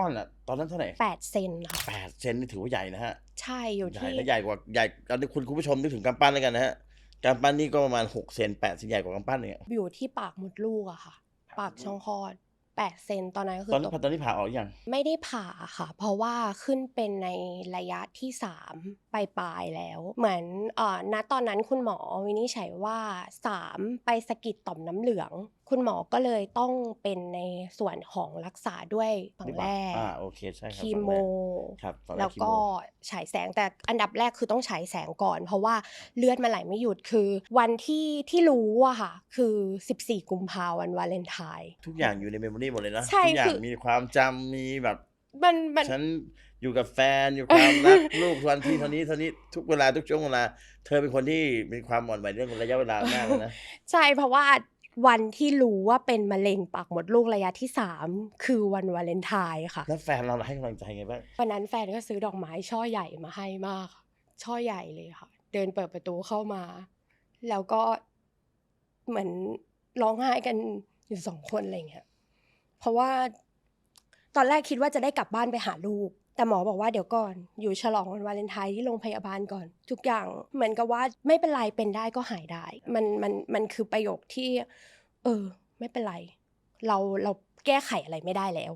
ก้อนอะตอนนั้นเท่าไหร่แปดเซนค่ะแปดเซนนี่ถือว่าใหญ่นะฮะ ใช่อยู่ใหญ่ที่และใหญ่กว่าใหญ่ตอนนี้คุณคุณผู้ชมนึกถึงกำปั้นแล้วกันนะฮะกำปั้นนี่ก็ประมาณหกเซนแปดเซนใหญ่กว่ากำปั้นเนี่ยอยู่ที่ปากมดลูกอะค่ะ ปากช่องคลอด แปดเซนตอนนั้นก็คืตออนนั้ตนกตอนนี้ผ่าออกยังไม่ได้ผ่าค่ะ เพราะว่าขึ้นเป็นในระยะที่สามปลายปลายๆแล้ว เหมือนเอ่อณตอนนั้นคุณหมอวินิจฉัยว่าสามไปสะกิดต่อมน้ำเหลือง คุณหมอก็เลยต้องเป็นในส่วนของรักษาด้วยฝั่งแรกอ่าโอเคใช่ครับคีโมครับฝั่งแรแล้วคีก็โมฉายแสงแต่อันดับแรกคือต้องฉายแสงก่อน เพราะว่าเลือดมันไหลไม่หยุดคือ วันที่ที่รู้อะค่ะ คือ 14 กุมภาวันวาเลนไทน์ทุกอย่างอยู่ในเมมโมรีหมดเลยนะใช่ทุกอย่าคืงอ มีความจำมีแบบมันมัน ฉันอยู่กับแฟนอยู่ความรัก ลูกวันที่เท่านี้เท่านี้ทุกเวลาทุกช่วงเวลา เธอเป็นคนที่มีความอ่อนไหวเรื่องระยะเวลามากเลยนะ ใช่เพราะว่าวันที่รู้ว่าเป็นมะเร็งปากมดลูกระยะที่ 3 คือวันวาเลนไทน์ค่ะ แล้วแฟนเราให้กำลังใจไงบ้างวันนั้นแฟนก็ซื้อดอกไม้ช่อใหญ่มาให้มากช่อใหญ่เลยค่ะ เดินเปิดประตูเข้ามา แล้วก็เหมือนร้องไห้กันอยู่สองคนอะไรเงี้ย เพราะว่าตอนแรกคิดว่าจะได้กลับบ้านไปหาลูก แต่หมอบอกว่าเดี๋ยวก่อน อยู่ฉลองวันวาเลนไทน์ที่โรงพยาบาลก่อน ทุกอย่างเหมือนกับว่าไม่เป็นไรเป็นได้ก็หายได้ มันมันมันคือประโยคที่ เออ ไม่เป็นไร เราเราแก้ไขอะไรไม่ได้แล้ว